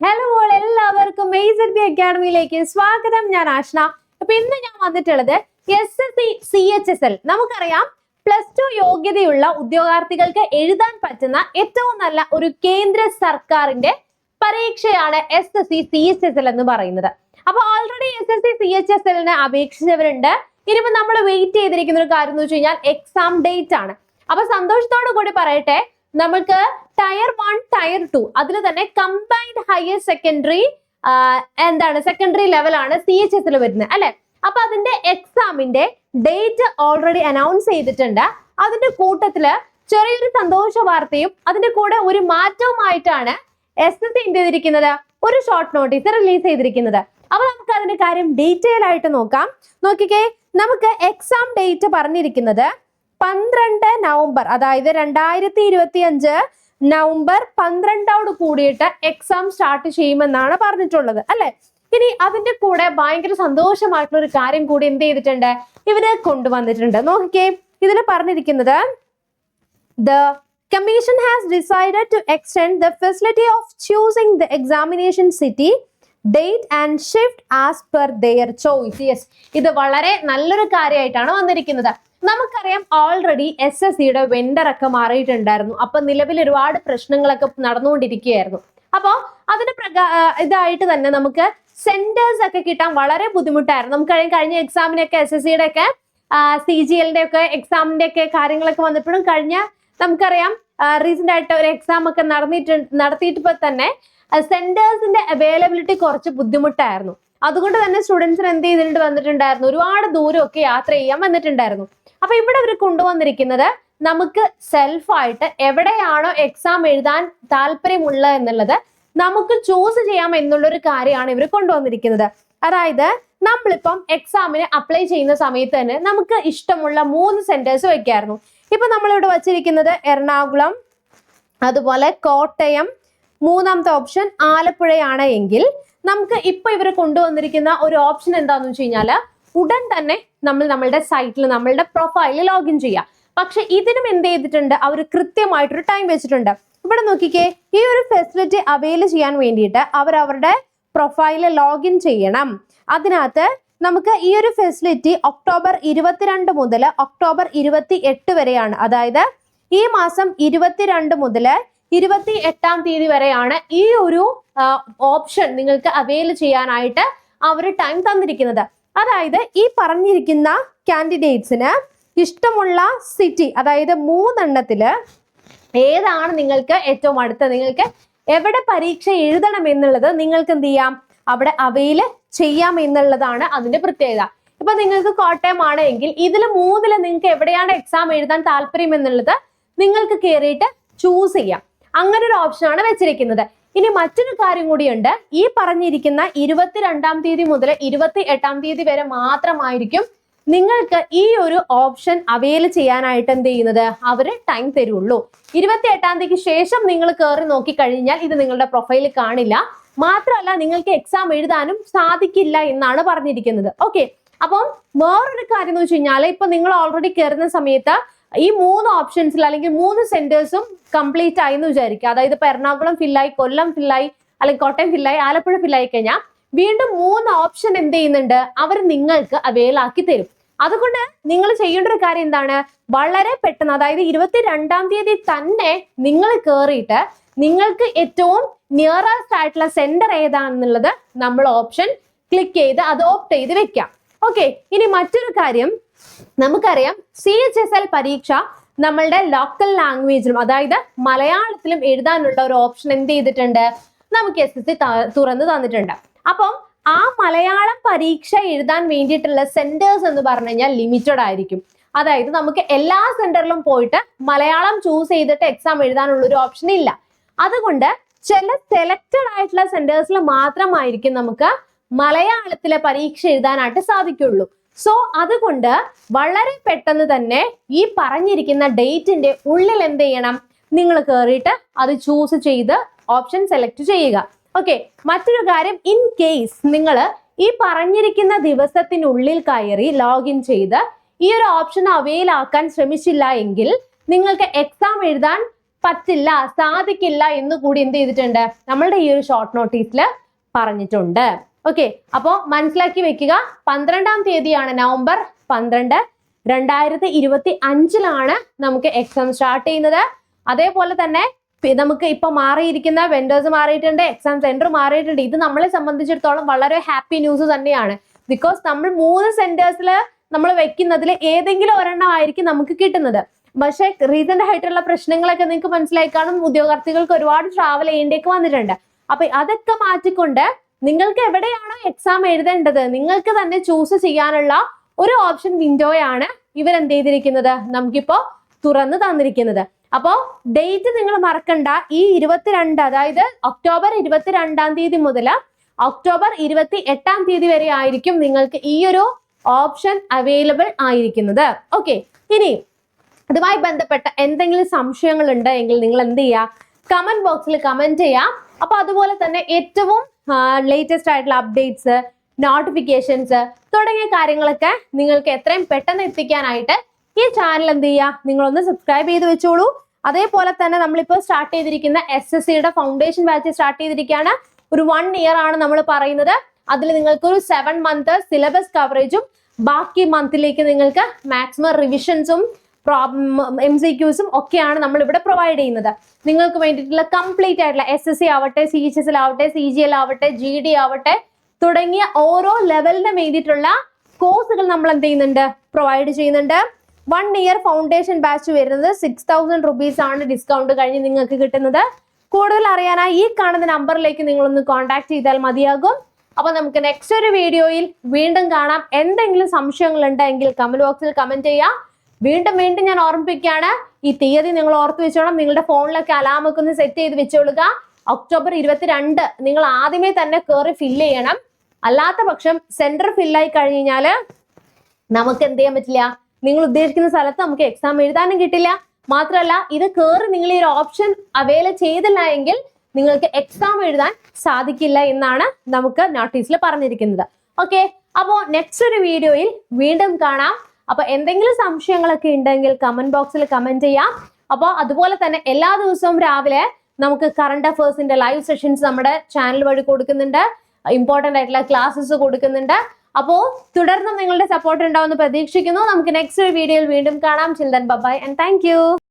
Hello all എല്ലാവർക്കും മെയ്സർ B അക്കാഡമിയിലേക്ക് സ്വാഗതം. ഞാൻ ആഷ്ന. അപ്പൊ ഇന്ന് ഞാൻ വന്നിട്ടുള്ളത് S S C C H S L നമുക്കറിയാം പ്ലസ് ടു യോഗ്യതയുള്ള ഉദ്യോഗാർത്ഥികൾക്ക് എഴുതാൻ പറ്റുന്ന ഏറ്റവും നല്ല ഒരു കേന്ദ്ര സർക്കാരിന്റെ പരീക്ഷയാണ് S S C C H S L എന്ന് പറയുന്നത്. അപ്പൊ already S S C C H S എല്ലിന് അപേക്ഷിച്ചവരുണ്ട്. ഇനിയിപ്പോ നമ്മൾ വെയിറ്റ് ചെയ്തിരിക്കുന്ന ഒരു കാര്യം എന്ന് വെച്ച് കഴിഞ്ഞാൽ എക്സാം ഡേറ്റ് ആണ്. അപ്പൊ സന്തോഷത്തോടു കൂടി പറയട്ടെ നമുക്ക് ടയർ വൺ ടയർ ടു അതിൽ തന്നെ കമ്പൈൻഡ് ഹയർ സെക്കൻഡറി എന്താണ്? സെക്കൻഡറി ലെവലാണ് സി എച്ച് എസിൽ വരുന്നത് അല്ലെ? അപ്പൊ അതിന്റെ എക്സാമിന്റെ ഡേറ്റ് ഓൾറെഡി അനൗൺസ് ചെയ്തിട്ടുണ്ട്. അതിന്റെ കൂട്ടത്തിൽ ചെറിയൊരു സന്തോഷ വാർത്തയും അതിന്റെ കൂടെ ഒരു മാറ്റവുമായിട്ടാണ് എസ് എസ് എന്ത് ചെയ്തിരിക്കുന്നത് ഒരു ഷോർട്ട് നോട്ടീസ് റിലീസ് ചെയ്തിരിക്കുന്നത്. അപ്പൊ നമുക്ക് അതിന്റെ കാര്യം ഡീറ്റെയിൽ ആയിട്ട് നോക്കാം. നോക്കിക്കേ നമുക്ക് എക്സാം ഡേറ്റ് പറഞ്ഞിരിക്കുന്നത് പന്ത്രണ്ട് നവംബർ അതായത് രണ്ടായിരത്തി ഇരുപത്തി അഞ്ച് നവംബർ പന്ത്രണ്ടോട് കൂടിയിട്ട് എക്സാം സ്റ്റാർട്ട് ചെയ്യുമെന്നാണ് പറഞ്ഞിട്ടുള്ളത് അല്ലെ? ഇനി അതിന്റെ കൂടെ ഭയങ്കര സന്തോഷമായിട്ടുള്ള ഒരു കാര്യം കൂടി എന്ത് ചെയ്തിട്ടുണ്ട്? ഇവർ കൊണ്ടുവന്നിട്ടുണ്ട്. നോക്കിക്കേ ഇതിൽ പറഞ്ഞിരിക്കുന്നത് the commission has decided to extend the facility of choosing the examination city, date and shift as per their choice. Yes, ഇത് വളരെ നല്ലൊരു കാര്യമായിട്ടാണ് വന്നിരിക്കുന്നത്. നമുക്കറിയാം ഓൾറെഡി എസ് എസ് സിയുടെ വെണ്ടർ ഒക്കെ മാറിയിട്ടുണ്ടായിരുന്നു. അപ്പൊ നിലവിൽ ഒരുപാട് പ്രശ്നങ്ങളൊക്കെ നടന്നുകൊണ്ടിരിക്കുകയായിരുന്നു. അപ്പോൾ അതിന് പ്രകാ ഇതായിട്ട് തന്നെ നമുക്ക് സെന്റേഴ്സ് ഒക്കെ കിട്ടാൻ വളരെ ബുദ്ധിമുട്ടായിരുന്നു. നമുക്ക് കഴിഞ്ഞ കഴിഞ്ഞ എക്സാമിനൊക്കെ എസ് എസ് സിയുടെ ഒക്കെ സി ജി എല്ലിന്റെ ഒക്കെ എക്സാമിന്റെ ഒക്കെ കാര്യങ്ങളൊക്കെ വന്നപ്പോഴും കഴിഞ്ഞ നമുക്കറിയാം റീസെന്റ് ആയിട്ട് ഒരു എക്സാം ഒക്കെ നടന്നിട്ട് നടത്തിയിട്ടപ്പോൾ തന്നെ സെന്റേഴ്സിന്റെ അവൈലബിലിറ്റി കുറച്ച് ബുദ്ധിമുട്ടായിരുന്നു. അതുകൊണ്ട് തന്നെ സ്റ്റുഡൻസിന് എന്ത് ചെയ്തിട്ട് വന്നിട്ടുണ്ടായിരുന്നു. ഒരുപാട് ദൂരമൊക്കെ യാത്ര ചെയ്യാൻ വന്നിട്ടുണ്ടായിരുന്നു. അപ്പൊ ഇവിടെ അവർ കൊണ്ടുവന്നിരിക്കുന്നത് നമുക്ക് സെൽഫായിട്ട് എവിടെയാണോ എക്സാം എഴുതാൻ താല്പര്യമുള്ളത് എന്നുള്ളത് നമുക്ക് ചൂസ് ചെയ്യാം എന്നുള്ള ഒരു കാര്യമാണ് ഇവർ കൊണ്ടുവന്നിരിക്കുന്നത്. അതായത് നമ്മളിപ്പം എക്സാമിന് അപ്ലൈ ചെയ്യുന്ന സമയത്ത് തന്നെ നമുക്ക് ഇഷ്ടമുള്ള മൂന്ന് സെന്റേഴ്സ് വെക്കായിരുന്നു. ഇപ്പൊ നമ്മളിവിടെ വച്ചിരിക്കുന്നത് എറണാകുളം അതുപോലെ കോട്ടയം മൂന്നാമത്തെ ഓപ്ഷൻ ആലപ്പുഴയാണ് എങ്കിൽ നമുക്ക് ഇപ്പൊ ഇവർ കൊണ്ടുവന്നിരിക്കുന്ന ഒരു ഓപ്ഷൻ എന്താണെന്ന് വെച്ച് കഴിഞ്ഞാൽ ഉടൻ തന്നെ നമ്മൾ നമ്മളുടെ സൈറ്റിൽ നമ്മളുടെ പ്രൊഫൈലിൽ ലോഗിൻ ചെയ്യാം. പക്ഷെ ഇതിനും എന്ത് ചെയ്തിട്ടുണ്ട്? അവർ കൃത്യമായിട്ടൊരു ടൈം വെച്ചിട്ടുണ്ട്. ഇവിടെ നോക്കിക്കേ ഈ ഒരു ഫെസിലിറ്റി അവൈൽ ചെയ്യാൻ വേണ്ടിയിട്ട് അവർ അവരുടെ പ്രൊഫൈലിൽ ലോഗിൻ ചെയ്യണം. അതിനകത്ത് നമുക്ക് ഈ ഒരു ഫെസിലിറ്റി ഒക്ടോബർ ഇരുപത്തിരണ്ട് മുതൽ ഒക്ടോബർ ഇരുപത്തി എട്ട് വരെയാണ്. അതായത് ഈ മാസം ഇരുപത്തിരണ്ട് മുതൽ ഇരുപത്തി എട്ടാം തീയതി വരെയാണ് ഈ ഒരു ഓപ്ഷൻ നിങ്ങൾക്ക് അവൈൽ ചെയ്യാനായിട്ട് അവർ ടൈം തന്നിരിക്കുന്നത്. അതായത് ഈ പറഞ്ഞിരിക്കുന്ന കാൻഡിഡേറ്റ്സിന് ഇഷ്ടമുള്ള സിറ്റി അതായത് മൂന്നെണ്ണത്തിൽ ഏതാണ് നിങ്ങൾക്ക് ഏറ്റവും അടുത്ത്? നിങ്ങൾക്ക് എവിടെ പരീക്ഷ എഴുതണം എന്നുള്ളത് നിങ്ങൾക്ക് എന്ത് ചെയ്യാം? അവിടെ അവയിൽ ചെയ്യാം എന്നുള്ളതാണ് അതിന്റെ പ്രത്യേകത. ഇപ്പൊ നിങ്ങൾക്ക് കോട്ടയം ആണ് എങ്കിൽ ഇതിൽ മൂന്നിൽ നിങ്ങൾക്ക് എവിടെയാണ് എക്സാം എഴുതാൻ താല്പര്യം എന്നുള്ളത് നിങ്ങൾക്ക് കയറിയിട്ട് ചൂസ് ചെയ്യാം. അങ്ങനെ ഒരു ഓപ്ഷനാണ് വെച്ചിരിക്കുന്നത്. ഇനി മറ്റൊരു കാര്യം കൂടിയുണ്ട്. ഈ പറഞ്ഞിരിക്കുന്ന ഇരുപത്തിരണ്ടാം തീയതി മുതൽ ഇരുപത്തി എട്ടാം തീയതി വരെ മാത്രമായിരിക്കും നിങ്ങൾക്ക് ഈ ഒരു ഓപ്ഷൻ അവൈൽ ചെയ്യാനായിട്ട് എന്ത് ചെയ്യുന്നത്? അവർ ടൈം തരുള്ളൂ. ഇരുപത്തി എട്ടാം തീയതിക്ക് ശേഷം നിങ്ങൾ കയറി നോക്കി കഴിഞ്ഞാൽ ഇത് നിങ്ങളുടെ പ്രൊഫൈൽ കാണില്ല. മാത്രമല്ല നിങ്ങൾക്ക് എക്സാം എഴുതാനും സാധിക്കില്ല എന്നാണ് പറഞ്ഞിരിക്കുന്നത്. ഓക്കെ അപ്പം വേറൊരു കാര്യം എന്ന് വെച്ച് കഴിഞ്ഞാൽ ഇപ്പൊ നിങ്ങൾ ഓൾറെഡി കയറുന്ന സമയത്ത് ഈ മൂന്ന് ഓപ്ഷൻസിൽ അല്ലെങ്കിൽ മൂന്ന് സെന്റേഴ്സും കംപ്ലീറ്റ് ആയി എന്ന് വിചാരിക്കുക. അതായത് ഇപ്പൊ എറണാകുളം ഫില്ലായി കൊല്ലം ഫില്ലായി അല്ലെങ്കിൽ കോട്ടയം ഫില്ലായി ആലപ്പുഴ ഫില്ലായി കഴിഞ്ഞാൽ വീണ്ടും മൂന്ന് ഓപ്ഷൻ എന്ത് ചെയ്യുന്നുണ്ട്? അവർ നിങ്ങൾക്ക് അവൈൽ ആക്കി തരും. അതുകൊണ്ട് നിങ്ങൾ ചെയ്യേണ്ട ഒരു കാര്യം എന്താണ്? വളരെ പെട്ടെന്ന് അതായത് ഇരുപത്തി രണ്ടാം തീയതി തന്നെ നിങ്ങൾ കയറിയിട്ട് നിങ്ങൾക്ക് ഏറ്റവും നിയറസ്റ്റ് ആയിട്ടുള്ള സെന്റർ ഏതാണെന്നുള്ളത് നമ്മൾ ഓപ്ഷൻ ക്ലിക്ക് ചെയ്ത് അത് ഓപ്റ്റ് ചെയ്ത് വെക്കാം. ഓക്കെ ഇനി മറ്റൊരു കാര്യം. നമുക്കറിയാം സി എച്ച് എസ് എൽ പരീക്ഷ നമ്മളുടെ ലോക്കൽ ലാംഗ്വേജിലും അതായത് മലയാളത്തിലും എഴുതാനുള്ള ഒരു ഓപ്ഷൻ എന്ത് ചെയ്തിട്ടുണ്ട്? നമുക്ക് എസ് എസ് സി തുറന്നു തന്നിട്ടുണ്ട്. അപ്പം ആ മലയാളം പരീക്ഷ എഴുതാൻ വേണ്ടിയിട്ടുള്ള സെന്റേഴ്സ് എന്ന് പറഞ്ഞു കഴിഞ്ഞാൽ ലിമിറ്റഡ് ആയിരിക്കും. അതായത് നമുക്ക് എല്ലാ സെന്ററിലും പോയിട്ട് മലയാളം ചൂസ് ചെയ്തിട്ട് എക്സാം എഴുതാനുള്ള ഒരു ഓപ്ഷൻ ഇല്ല. അതുകൊണ്ട് ചില സെലക്റ്റഡ് ആയിട്ടുള്ള സെന്റേഴ്സിൽ മാത്രമായിരിക്കും നമുക്ക് മലയാളത്തിലെ പരീക്ഷ എഴുതാനായിട്ട് സാധിക്കുള്ളൂ. സോ അതുകൊണ്ട് വളരെ പെട്ടെന്ന് തന്നെ ഈ പറഞ്ഞിരിക്കുന്ന ഡേറ്റിന്റെ ഉള്ളിൽ എന്ത് ചെയ്യണം? നിങ്ങൾ കയറിയിട്ട് അത് ചൂസ് ചെയ്ത് ഓപ്ഷൻ സെലക്ട് ചെയ്യുക. ഓക്കെ മറ്റൊരു കാര്യം ഇൻ കേസ് നിങ്ങൾ ഈ പറഞ്ഞിരിക്കുന്ന ദിവസത്തിനുള്ളിൽ കയറി ലോഗിൻ ചെയ്ത് ഈ ഒരു ഓപ്ഷൻ അവൈൽ ആക്കാൻ ശ്രമിച്ചില്ല എങ്കിൽ നിങ്ങൾക്ക് എക്സാം എഴുതാൻ പറ്റില്ല സാധിക്കില്ല എന്ന് കൂടി എന്ത് ചെയ്തിട്ടുണ്ട്? നമ്മളുടെ ഈ ഒരു ഷോർട്ട് നോട്ടീസിൽ പറഞ്ഞിട്ടുണ്ട്. ഓക്കെ അപ്പോൾ മനസ്സിലാക്കി വെക്കുക. പന്ത്രണ്ടാം തീയതിയാണ് നവംബർ പന്ത്രണ്ട്. രണ്ടായിരത്തി ഇരുപത്തി അഞ്ചിലാണ് നമുക്ക് എക്സാം സ്റ്റാർട്ട് ചെയ്യുന്നത്. അതേപോലെ തന്നെ നമുക്ക് ഇപ്പൊ മാറിയിരിക്കുന്ന വെൻഡേഴ്സ് മാറിയിട്ടുണ്ട് എക്സാം സെന്റർ മാറിയിട്ടുണ്ട്. ഇത് നമ്മളെ സംബന്ധിച്ചിടത്തോളം വളരെ ഹാപ്പി ന്യൂസ് തന്നെയാണ്. ബിക്കോസ് നമ്മൾ മൂന്ന് സെന്റേഴ്സിൽ നമ്മൾ വെക്കുന്നതിൽ ഏതെങ്കിലും ഒരെണ്ണം ആയിരിക്കും നമുക്ക് കിട്ടുന്നത്. പക്ഷെ റീസെന്റ് ആയിട്ടുള്ള പ്രശ്നങ്ങളൊക്കെ നിങ്ങൾക്ക് മനസ്സിലായി കാണും. ഉദ്യോഗാർത്ഥികൾക്ക് ഒരുപാട് ട്രാവൽ ചെയ്യേണ്ടിയൊക്കെ വന്നിട്ടുണ്ട്. അപ്പൊ അതൊക്കെ മാറ്റിക്കൊണ്ട് നിങ്ങൾക്ക് എവിടെയാണോ എക്സാം എഴുതേണ്ടത്? നിങ്ങൾക്ക് തന്നെ ചൂസ് ചെയ്യാനുള്ള ഒരു ഓപ്ഷൻ വിൻഡോയാണ് ഇവർ എന്ത് ചെയ്തിരിക്കുന്നത്? നമുക്കിപ്പോ തുറന്നു തന്നിരിക്കുന്നത്. അപ്പോ ഡേറ്റ് നിങ്ങൾ മറക്കണ്ട. ഈ ഇരുപത്തിരണ്ട് അതായത് ഒക്ടോബർ ഇരുപത്തിരണ്ടാം തീയതി മുതൽ ഒക്ടോബർ ഇരുപത്തി എട്ടാം തീയതി വരെ ആയിരിക്കും നിങ്ങൾക്ക് ഈ ഒരു ഓപ്ഷൻ അവൈലബിൾ ആയിരിക്കുന്നത്. ഓക്കെ ഇനി അതുമായി ബന്ധപ്പെട്ട എന്തെങ്കിലും സംശയങ്ങൾ ഉണ്ട് എങ്കിൽ നിങ്ങൾ എന്ത് ചെയ്യുക? കമന്റ് ബോക്സിൽ കമന്റ് ചെയ്യാം അപ്പൊ അതുപോലെ തന്നെ ഏറ്റവും ലേറ്റസ്റ്റ് ആയിട്ടുള്ള അപ്ഡേറ്റ്സ് നോട്ടിഫിക്കേഷൻസ് തുടങ്ങിയ കാര്യങ്ങളൊക്കെ നിങ്ങൾക്ക് എത്രയും പെട്ടെന്ന് എത്തിക്കാനായിട്ട് ഈ ചാനൽ എന്ത് ചെയ്യുക നിങ്ങളൊന്ന് സബ്സ്ക്രൈബ് ചെയ്ത് വെച്ചോളൂ. അതേപോലെ തന്നെ നമ്മളിപ്പോൾ സ്റ്റാർട്ട് ചെയ്തിരിക്കുന്ന എസ് എസ് സിയുടെ ഫൗണ്ടേഷൻ ബാച്ച് സ്റ്റാർട്ട് ചെയ്തിരിക്കുകയാണ്. ഒരു വൺ ഇയർ ആണ് നമ്മൾ പറയുന്നത്. അതിൽ നിങ്ങൾക്ക് ഒരു സെവൻ മന്ത് സിലബസ് കവറേജും ബാക്കി മന്തിലേക്ക് നിങ്ങൾക്ക് മാക്സിമം റിവിഷൻസും എം സി ക്യൂസും ഒക്കെയാണ് നമ്മൾ ഇവിടെ പ്രൊവൈഡ് ചെയ്യുന്നത്. നിങ്ങൾക്ക് വേണ്ടിയിട്ടുള്ള കംപ്ലീറ്റ് ആയിട്ടുള്ള എസ് എസ് സി ആവട്ടെ സി എച്ച് എസ് എൽ ആവട്ടെ സി ജി എൽ ആവട്ടെ ജി ഡി ആവട്ടെ തുടങ്ങിയ ഓരോ ലെവലിന് വേണ്ടിയിട്ടുള്ള കോഴ്സുകൾ നമ്മൾ എന്ത് ചെയ്യുന്നുണ്ട്? പ്രൊവൈഡ് ചെയ്യുന്നുണ്ട്. വൺ ഇയർ ഫൗണ്ടേഷൻ ബാച്ച് വരുന്നത് സിക്സ് തൗസൻഡ് റുപ്പീസ് ആണ് ഡിസ്കൗണ്ട് കഴിഞ്ഞ് നിങ്ങൾക്ക് കിട്ടുന്നത്. കൂടുതൽ അറിയാനായി ഈ കാണുന്ന നമ്പറിലേക്ക് നിങ്ങളൊന്ന് കോൺടാക്ട് ചെയ്താൽ മതിയാകും. അപ്പൊ നമുക്ക് നെക്സ്റ്റ് ഒരു വീഡിയോയിൽ വീണ്ടും കാണാം. എന്തെങ്കിലും സംശയങ്ങൾ ഉണ്ടെങ്കിൽ കമന്റ് ബോക്സിൽ കമന്റ് ചെയ്യാം. വീണ്ടും വീണ്ടും ഞാൻ ഓർമ്മിപ്പിക്കുകയാണ് ഈ തീയതി നിങ്ങൾ ഓർത്ത് വെച്ചോണം. നിങ്ങളുടെ ഫോണിലൊക്കെ അലാമൊക്കെ ഒന്ന് സെറ്റ് ചെയ്ത് വെച്ചോളുക ഒക്ടോബർ ഇരുപത്തിരണ്ട് നിങ്ങൾ ആദ്യമേ തന്നെ കയറി ഫില്ല് ചെയ്യണം. അല്ലാത്ത പക്ഷം സെന്റർ ഫില്ലായി കഴിഞ്ഞ് കഴിഞ്ഞാൽ നമുക്ക് എന്ത് ചെയ്യാൻ പറ്റില്ല? നിങ്ങൾ ഉദ്ദേശിക്കുന്ന സ്ഥലത്ത് നമുക്ക് എക്സാം എഴുതാനും കിട്ടില്ല. മാത്രമല്ല ഇത് കയറി നിങ്ങൾ ഈ ഒരു ഓപ്ഷൻ അവൈൽ ചെയ്തില്ല എങ്കിൽ നിങ്ങൾക്ക് എക്സാം എഴുതാൻ സാധിക്കില്ല എന്നാണ് നമുക്ക് നോട്ടീസിൽ പറഞ്ഞിരിക്കുന്നത്. ഓക്കെ അപ്പോൾ നെക്സ്റ്റ് ഒരു വീഡിയോയിൽ വീണ്ടും കാണാം. അപ്പൊ എന്തെങ്കിലും സംശയങ്ങളൊക്കെ ഉണ്ടെങ്കിൽ കമന്റ് ബോക്സിൽ കമന്റ് ചെയ്യാം. അപ്പോൾ അതുപോലെ തന്നെ എല്ലാ ദിവസവും രാവിലെ നമുക്ക് കറണ്ട് അഫേഴ്സിന്റെ ലൈവ് സെഷൻസ് നമ്മുടെ ചാനൽ വഴി കൊടുക്കുന്നുണ്ട്. ഇമ്പോർട്ടന്റ് ആയിട്ടുള്ള ക്ലാസ്സസ് കൊടുക്കുന്നുണ്ട്. അപ്പോൾ തുടർന്നും നിങ്ങളുടെ സപ്പോർട്ട് ഉണ്ടാവുമെന്ന് പ്രതീക്ഷിക്കുന്നു. നമുക്ക് നെക്സ്റ്റ് ഒരു വീഡിയോയിൽ വീണ്ടും കാണാം. Children bye-bye and thank